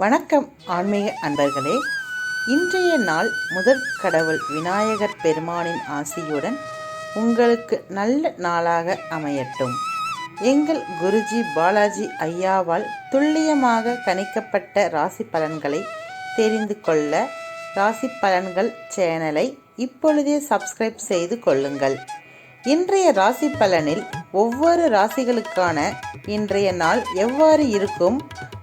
வணக்கம் ஆன்மீக அன்பர்களே. இன்றைய நாள் முதற் கடவுள் விநாயகர் பெருமானின் ஆசியுடன் உங்களுக்கு நல்ல நாளாக அமையட்டும். எங்கள் குருஜி பாலாஜி ஐயாவால் துல்லியமாக கணிக்கப்பட்ட ராசி பலன்களை தெரிந்து கொள்ள ராசி பலன்கள் சேனலை இப்பொழுதே சப்ஸ்கிரைப் செய்து கொள்ளுங்கள். இன்றைய ராசி பலனில் ஒவ்வொரு ராசிகளுக்கான இன்றைய நாள் எவ்வாறு இருக்கும்?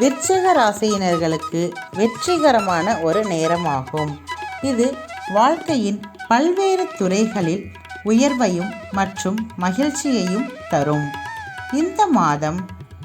விருச்சிக ராசியினர்களுக்கு வெற்றிகரமான ஒரு நேரமாகும். இது வாழ்க்கையின் பல்வேறு துறைகளில் உயர்வையும் மற்றும் மகிழ்ச்சியையும் தரும். இந்த மாதம்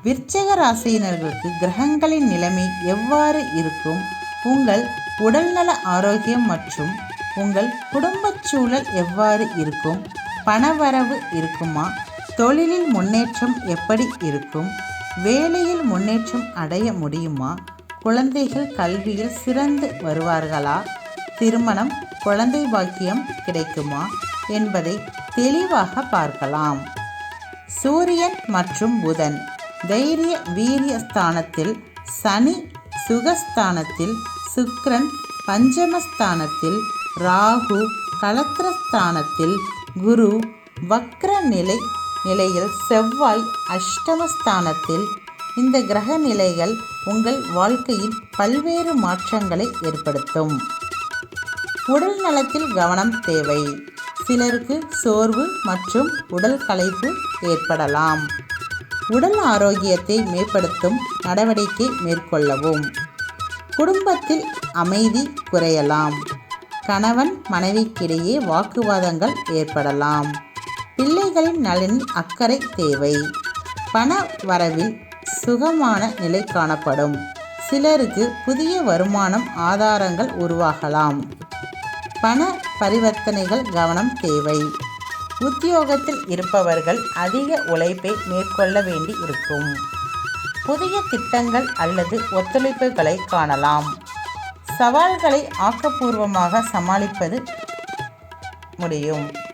விருச்சிக ராசியினர்களுக்கு கிரகங்களின் நிலைமை எவ்வாறு இருக்கும்? உங்கள் உடல்நல ஆரோக்கியம் மற்றும் உங்கள் குடும்பச் சூழல் எவ்வாறு இருக்கும்? பணவரவு இருக்குமா? தொழிலில் முன்னேற்றம் எப்படி இருக்கும்? வேலையில் முன்னேற்றம் அடைய முடியுமா? குழந்தைகள் கல்வியில் சிறந்து வருவார்களா? திருமணம் குழந்தை பாக்கியம் கிடைக்குமா? என்பதை தெளிவாக பார்க்கலாம். சூரியன் மற்றும் புதன் தைரிய வீரிய ஸ்தானத்தில் சனி சுகஸ்தானத்தில் சுக்ரன் பஞ்சமஸ்தானத்தில் ராகு கலத்திரஸ்தானத்தில் குரு வக்ர நிலை நிலையில் செவ்வாய் அஷ்டமஸ்தானத்தில் இந்த கிரக நிலைகள் உங்கள் வாழ்க்கையில் பல்வேறு மாற்றங்களை ஏற்படுத்தும். உடல் நலத்தில் கவனம் தேவை. சிலருக்கு சோர்வு மற்றும் உடல் களைப்பு ஏற்படலாம். உடல் ஆரோக்கியத்தை மேம்படுத்தும் நடவடிக்கை மேற்கொள்ளவும். குடும்பத்தில் அமைதி குறையலாம். கணவன் மனைவிக்கிடையே வாக்குவாதங்கள் ஏற்படலாம். பிள்ளைகளின் நலனில் அக்கறை தேவை. பண வரவில் சுகமான நிலை காணப்படும். சிலருக்கு புதிய வருமானம் ஆதாரங்கள் உருவாகலாம். பண பரிவர்த்தனைகள் கவனம் தேவை. உத்தியோகத்தில் இருப்பவர்கள் அதிக உழைப்பை மேற்கொள்ள வேண்டி இருக்கும். புதிய திட்டங்கள் அல்லது ஒத்துழைப்புகளை காணலாம். சவால்களை ஆக்கப்பூர்வமாக சமாளிப்பது முடியும்.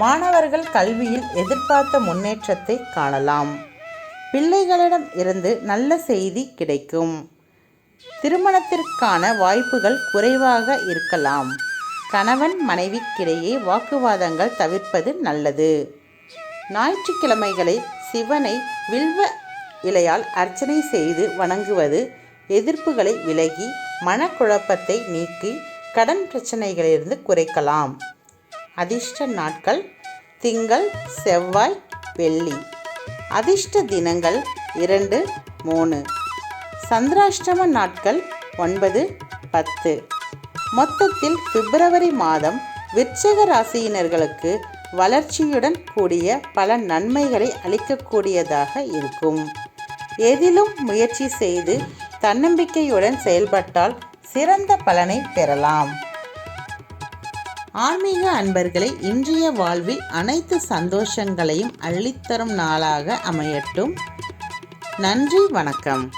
மாணவர்கள் கல்வியில் எதிர்பார்த்த முன்னேற்றத்தை காணலாம். பிள்ளைகளிடம் இருந்து நல்ல செய்தி கிடைக்கும். திருமணத்திற்கான வாய்ப்புகள் குறைவாக இருக்கலாம். கணவன் மனைவிக்கிடையே வாக்குவாதங்கள் தவிர்ப்பது நல்லது. ஞாயிற்றுக்கிழமைகளை சிவனை வில்வ இலையால் அர்ச்சனை செய்து வணங்குவது எதிர்ப்புகளை விலகி மனக்குழப்பத்தை நீக்கி கடன் பிரச்சனைகளிலிருந்து குறைக்கலாம். அதிர்ஷ்ட நாட்கள் திங்கள் செவ்வாய் வெள்ளி. அதிர்ஷ்ட தினங்கள் இரண்டு மூணு. சந்திராஷ்டம நாட்கள் ஒன்பது பத்து. மொத்தத்தில் பிப்ரவரி மாதம் விற்சக ராசியினர்களுக்கு வளர்ச்சியுடன் கூடிய பல நன்மைகளை அளிக்கக்கூடியதாக இருக்கும். எதிலும் முயற்சி செய்து தன்னம்பிக்கையுடன் செயல்பட்டால் சிறந்த பலனை பெறலாம். ஆன்மீக அன்பர்களை இன்றைய வாழ்வில் அனைத்து சந்தோஷங்களையும் அள்ளித்தரும் நாளாக அமையட்டும். நன்றி வணக்கம்.